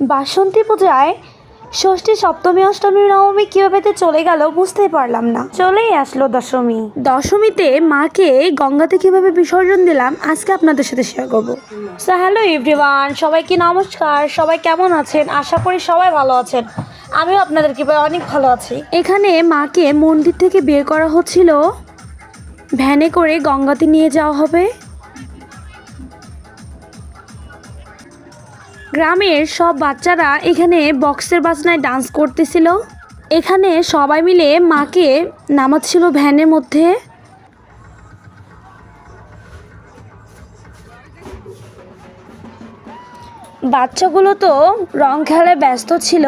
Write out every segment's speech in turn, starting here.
বাসন্তী পূজায় ষষ্ঠী সপ্তমী অষ্টমী নবমী কীভাবে চলে গেল বুঝতেই পারলাম না। চলেই আসলো দশমী। দশমীতে মাকে গঙ্গাতে কীভাবে বিসর্জন দিলাম আজকে আপনাদের সাথে শেয়ার করব। সো হ্যালো এভরিওয়ান সবাইকে নমস্কার সবাই কেমন আছেন? আশা করি সবাই ভালো আছেন। আমিও আপনাদের কৃপায় অনেক ভালো আছি। এখানে মাকে মন্দির থেকে বের করা হচ্ছিল। ভ্যানে করে গঙ্গাতে নিয়ে যাওয়া হবে। গ্রামের সব বাচ্চারা এখানে বক্সের বাজনায় ডান্স করতেছিল। এখানে সবাই মিলে মাকে নামাচ্ছিল ভ্যানের মধ্যে। বাচ্চাগুলো তো রং খেলায় ব্যস্ত ছিল।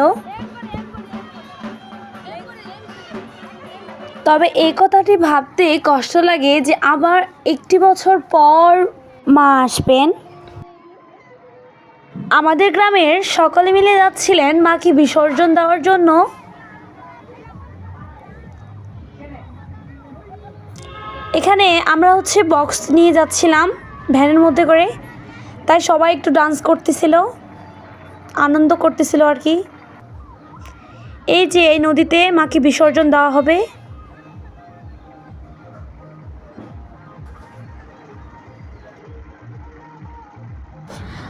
তবে এই কথাটি ভাবতে কষ্ট লাগে যে আবার একটি বছর পর মা আসবেন। আমাদের গ্রামের সকলে মিলে যাচ্ছিলেন মাকে বিসর্জন দেওয়ার জন্য। এখানে আমরা হচ্ছে বক্স নিয়ে যাচ্ছিলাম ভ্যানের মধ্যে করে। তাই সবাই একটু ডান্স করতেছিল, আনন্দ করতেছিল আর কি। এই যে এই নদীতে মাকে বিসর্জন দেওয়া হবে।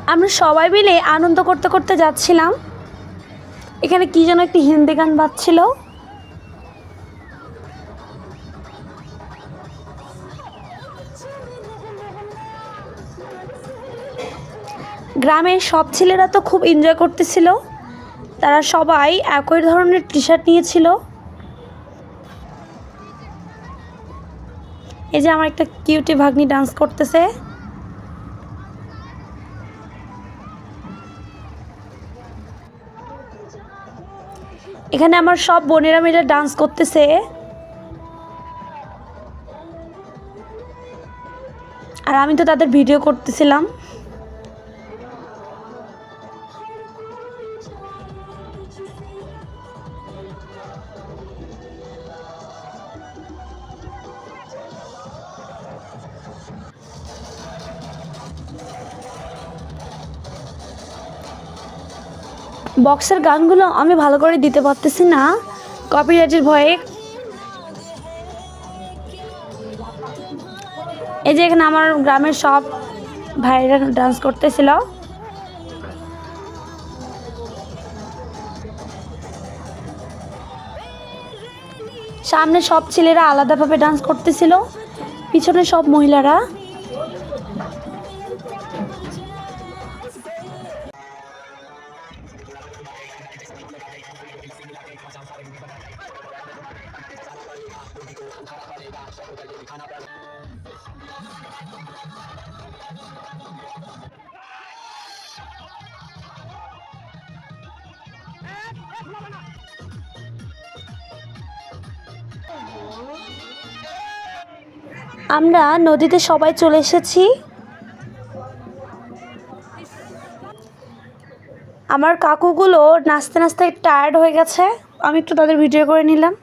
আমরা সবাই মিলে আনন্দ করতে করতে যাচ্ছিলাম। এখানে কি যেন একটি হিন্দি গান বাজছিল। গ্রামের সব ছেলেরা তো খুব এনজয় করতেছিল। তারা সবাই একই ধরনের টি শার্ট নিয়েছিল। এই যে আমার একটা কিউটি ভাগ্নি ডান্স করতেছে। এখানে আমার সব বোনেরা মিলে ডান্স করতেছে। আর আমি তো তাদের ভিডিও করতেছিলাম। বক্সের গানগুলো আমি ভালো করে দিতে পারতেছি না। কপিরাইটের ভয়ে। এই যে এখানে আমার গ্রামের সব ভাইরা ডান্স করতেছিল। সামনে সব ছেলেরা আলাদাভাবে ডান্স করতেছিল, পিছনে সব মহিলারা। আমরা নদীতে সবাই চলে এসেছি। আমার কাকুগুলো নাচতে নাচতে টায়ার্ড হয়ে গেছে। আমি একটু তাদের ভিডিও করে নিলাম।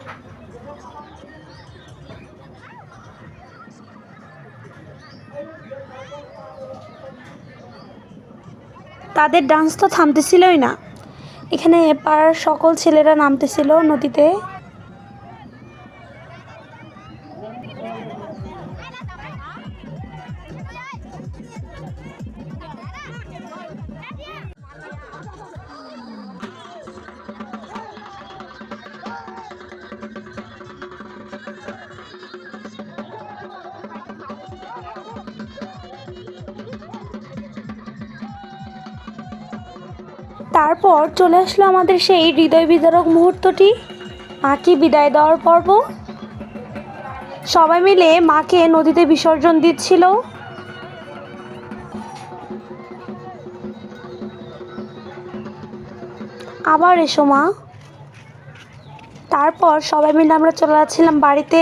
তাদের ডান্স তো থামতেছিলই না। এখানে পাড়ার সকল ছেলেরা নামতেছিল নদীতে। তারপর চলে আসলো আমাদের সেই হৃদয় বিদারক মুহূর্তটি। মাকে বিদায় দেওয়ার পর্ব? সবাই মিলে মাকে নদীতে বিসর্জন দিচ্ছিল। আবার এসো মা। তারপর সবাই মিলে আমরা চলে যাচ্ছিলাম বাড়িতে।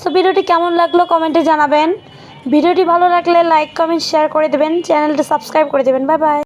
সো ভিডিওটি কেমন লাগল কমেন্টে জানাবেন। ভিডিওটি ভালো লাগলে লাইক কমেন্ট শেয়ার করে দেবেন। চ্যানেলটা সাবস্ক্রাইব করে দেবেন। Bye bye